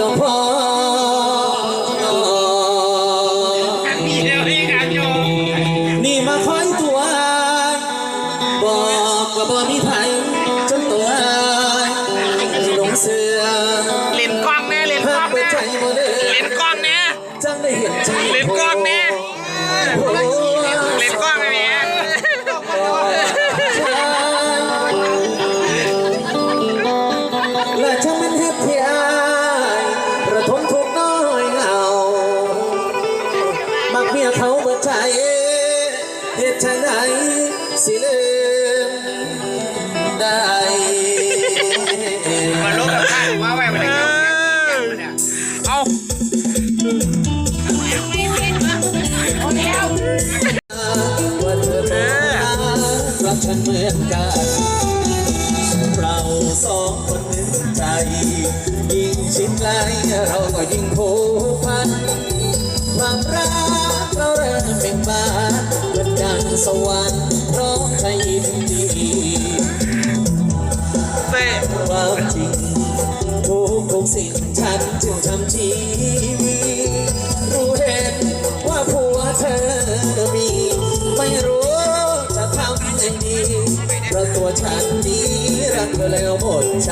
ดพอมีเดียวนี่อนี่มาคอยตัวบอกว่าบ่มีไผ ใจเหตุชันไหนสิลืมได้มาลบกับข้าว่าไว้มาเลยเอาว่าเธอต้องรักฉันเหมือนกันเราสองคนหนึ่งใจ ยิ่งชิดไกลเราก็ยิ่งผูก สวรรค์ร้องให้ยินดีเต้ความจริงทุกทุกสิ่งฉันจึงทำชีวิตรู้เห็นว่าผัวเธอมี ไม่รู้จะทำยังดีเพราะตัวฉันนี้รักเธอแล้วหมดใจ